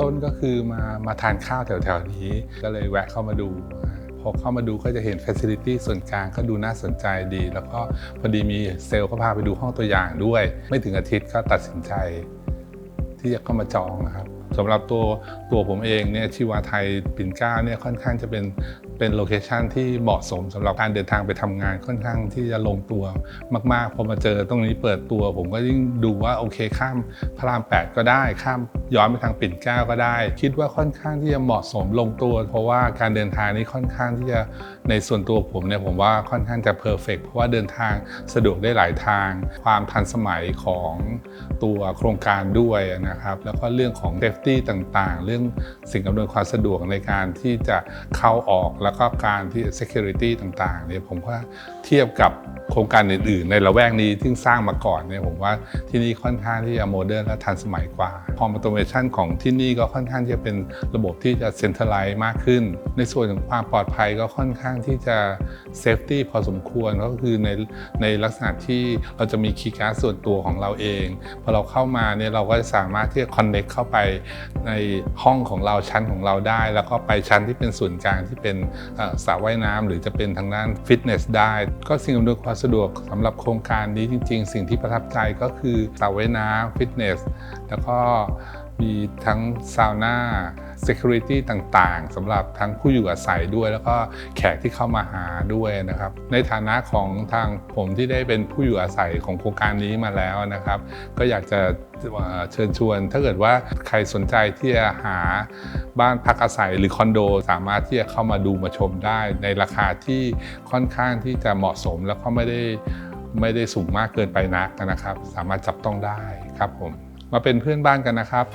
ต้นก็คือมามาทานข้าวแถวๆนี้ ก็เลยแวะเข้ามาดู พอเข้ามาดูก็จะเห็นฟิสิลิตี้ส่วนกลางก็ดูน่าสนใจดี แล้วก็พอดีมีเซลล์ก็พาไปดูห้องตัวอย่างด้วย ไม่ถึงอาทิตย์ก็ตัดสินใจ ที่จะเข้ามาจองนะครับสำหรับตัวตัวผมเองเนี่ยชีวาไทยปิ่นเกล้าเนี่ยค่อนข้างจะเป็นเป็นโลเคชันที่เหมาะสมสำหรับการเดินทางไปทำงานค่อนข้างที่จะลงตัวมากๆ พอมาเจอตรงนี้เปิดตัว ผมก็ยิ่งดูว่าโอเคข้ามพระราม 8 ก็ได้ ข้ามย้อนไปทางปิ่นเกล้าก็ได้ คิดว่าค่อนข้างที่จะเหมาะสมลงตัว เพราะว่าการเดินทางนี้ค่อนข้างที่จะในส่วนตัวผมเนี่ยผมว่าค่อนข้างจะเพอร์เฟกเพราะว่าเดินทางสะดวกได้หลายทาง ความทันสมัยของตัวโครงการด้วยนะครับ แล้วก็เรื่องของ safety ต่างๆ เรื่องสิ่งอำนวยความสะดวกในการที่จะเข้าออกแล้วก็การที่ security ต่างๆเนี่ยผมว่าเทียบกับโครงการอื่นๆ ในละแวกนี้ที่สร้างมาก่อนเนี่ยผมว่าที่นี่ค่อนข้างที่จะโมเดิร์นและทันสมัยกว่า Home Automation ของที่นี่ก็ค่อนข้างที่จะเป็นระบบที่จะ centralize มากขึ้น ในส่วนของความปลอดภัยก็ค่อนข้างที่จะ safety พอสมควรก็คือในในลักษณะที่เราจะมีคีย์การ์ดส่วนตัวของเราเองพอเราเข้ามาเนี่ยเราก็จะสามารถที่จะ connect เข้าไปในห้องของเราชั้นของเราได้ แล้วก็ไปชั้นที่เป็นส่วนกลางที่เป็นสระว่ายน้ำหรือจะเป็นทางด้านฟิตเนสได้ ก็สิ่งอำนวยความสะดวกสำหรับโครงการนี้จริง ๆ สิ่งที่ประทับใจก็คือสระว่ายน้ำฟิตเนสแล้วก็ มีทั้งซาวน่า security ต่างๆสำหรับทั้งผู้อยู่อาศัยด้วย แล้วก็แขกที่เข้ามาหาด้วยนะครับ ในฐานะของทางผมที่ได้เป็นผู้อยู่อาศัยของโครงการนี้มาแล้วนะครับ ก็อยากจะเอ่อเชิญชวน ถ้าเกิดว่าใครสนใจที่จะหาบ้านพักอาศัยหรือคอนโด สามารถที่จะเข้ามาดูมาชมได้ ในราคาที่ค่อนข้างที่จะเหมาะสมแล้วก็ไม่ได้ไม่ได้สูงมากเกินไปนักนะครับ สามารถจับต้องได้ครับผม มาเป็นเพื่อนบ้านกันนะครับ